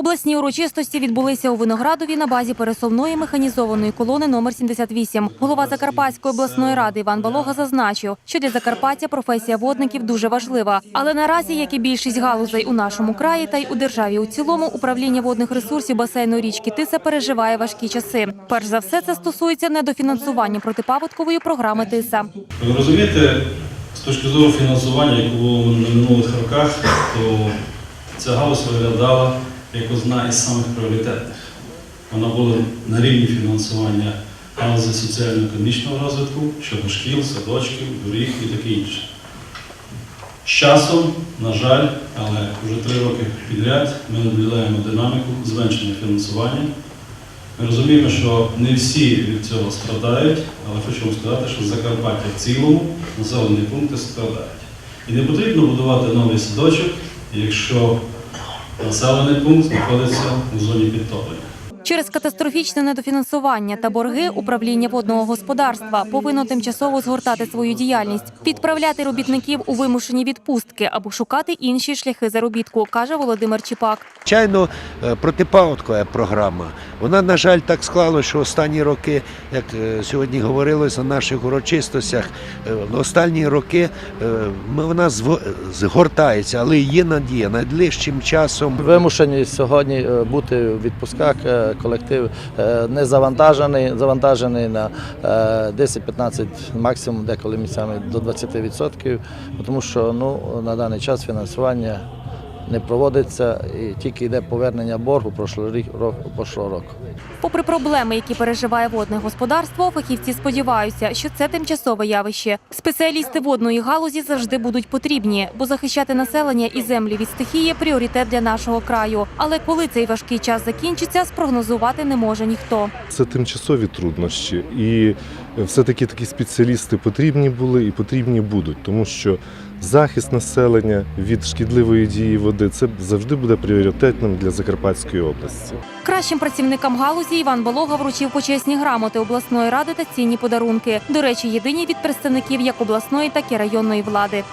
Обласні урочистості відбулися у Виноградові на базі пересувної механізованої колони номер 78. Голова Закарпатської обласної ради Іван Балога зазначив, що для Закарпаття професія водників дуже важлива. Але наразі, як і більшість галузей у нашому краї та й у державі у цілому, управління водних ресурсів басейну річки Тиса переживає важкі часи. Перш за все, це стосується недофінансування протипаводкової програми Тиса. Ви розумієте, з точки зору фінансування, яке було на минулих роках, то ця галузь виглядала як одна із самих пріоритетних. Вона була на рівні фінансування галузі соціально-економічного розвитку щодо шкіл, садочків, доріг і таке інше. З часом, на жаль, але вже три роки підряд ми наблюдаємо динаміку зменшення фінансування. Ми розуміємо, що не всі від цього страдають, але хочу вам сказати, що Закарпаття в цілому населені пункти страдають. І не потрібно будувати новий садочок, якщо населений пункт знаходиться у зоні підтоплення. Через катастрофічне недофінансування та борги управління водного господарства повинно тимчасово згортати свою діяльність, відправляти робітників у вимушені відпустки або шукати інші шляхи заробітку, каже Володимир Чіпак. Звичайно, е, протипаводкова програма. Вона, на жаль, так склалося, що останні роки, як е, сьогодні говорилося на наших урочистостях, е, останні роки ми- вона згортається, але є надія найближчим часом. Вимушені сьогодні бути в відпусках. Е, Колектив е, не завантажений, завантажений на е, 10-15, максимум деколи місцями до 20%, тому що ну, на даний час фінансування не проводиться і тільки йде повернення боргу прошлого року. Попри проблеми, які переживає водне господарство, фахівці сподіваються, що це тимчасове явище. Спеціалісти водної галузі завжди будуть потрібні, бо захищати населення і землі від стихії пріоритет для нашого краю. Але коли цей важкий час закінчиться, спрогнозувати не може ніхто. Це тимчасові труднощі, і все-таки такі спеціалісти потрібні були і потрібні будуть, тому що захист населення від шкідливої дії води це завжди буде пріоритетним для Закарпатської області. Кращим працівникам галузі Іван Болога вручив почесні грамоти обласної ради та цінні подарунки. До речі, єдині від представників як обласної, так і районної влади.